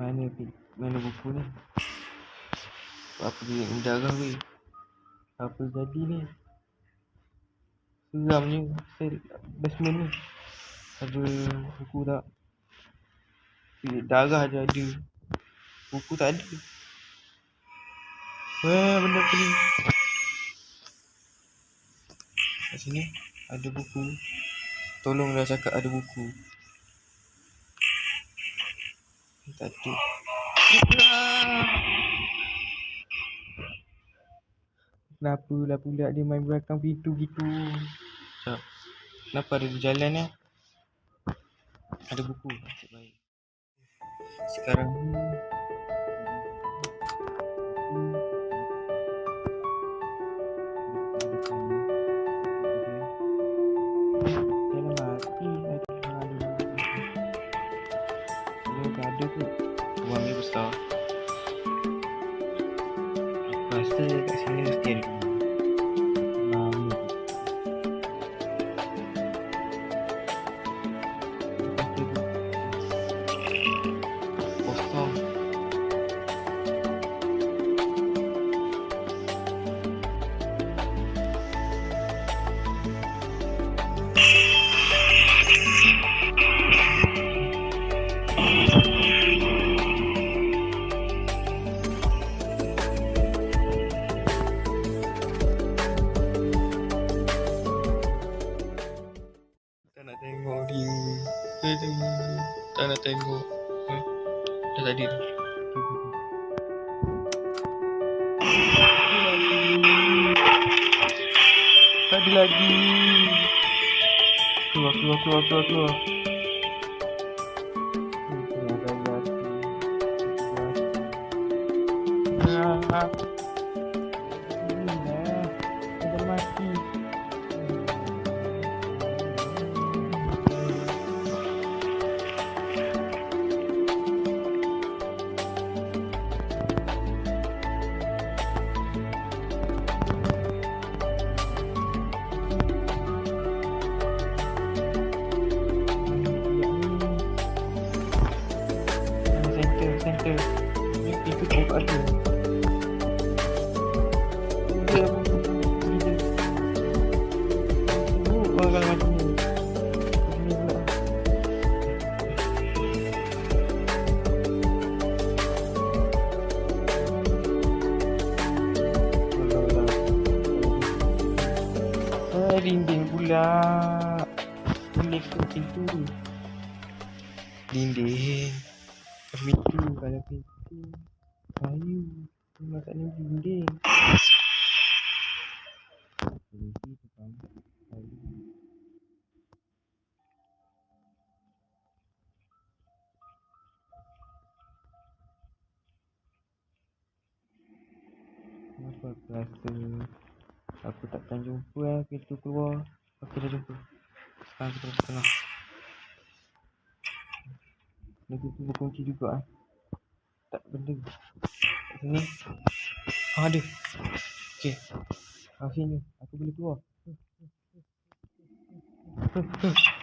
Mana mana buku ni? Apa dia mendarah weh? Apa jadi ni? Seramnya sel basement ni. Ada buku tak? Bilik darah je ada. Buku tak ada. Weh, benda ni? Kat sini ada buku. Tolonglah cakap ada buku. Ada. Kenapa lah pula dia main belakang pintu gitu? Sekejap. Kenapa ada di jalan ni? Ada buku. Nasib baik. Sekarang Dia tu. Ruang ni besar. Aku rasa kat sini mesti ada Lama Tak nak tengok. Eh, Dah tadi dah. Tak ada lagi. Keluar, keluar, keluar, keluar, keluar. Hati. Ah. Center, center. Ni pintu tak ada. Dia orang macam ni. Pula. Dinding pula. Boleh ke pintu ni? Dinding. Pintu kalau pintu. Kayu. Kat ni dinding. Polisi tukang kayu. Kenapa aku rasa aku takkan jumpa eh pintu keluar. Aku dah jumpa. Sekarang kita tengah. Ni pintu berkunci juga eh. Tak benda. Kat sini. Ah, ada. Okey. Ah, sini. Aku boleh keluar. Huh, huh, huh, huh, huh, huh.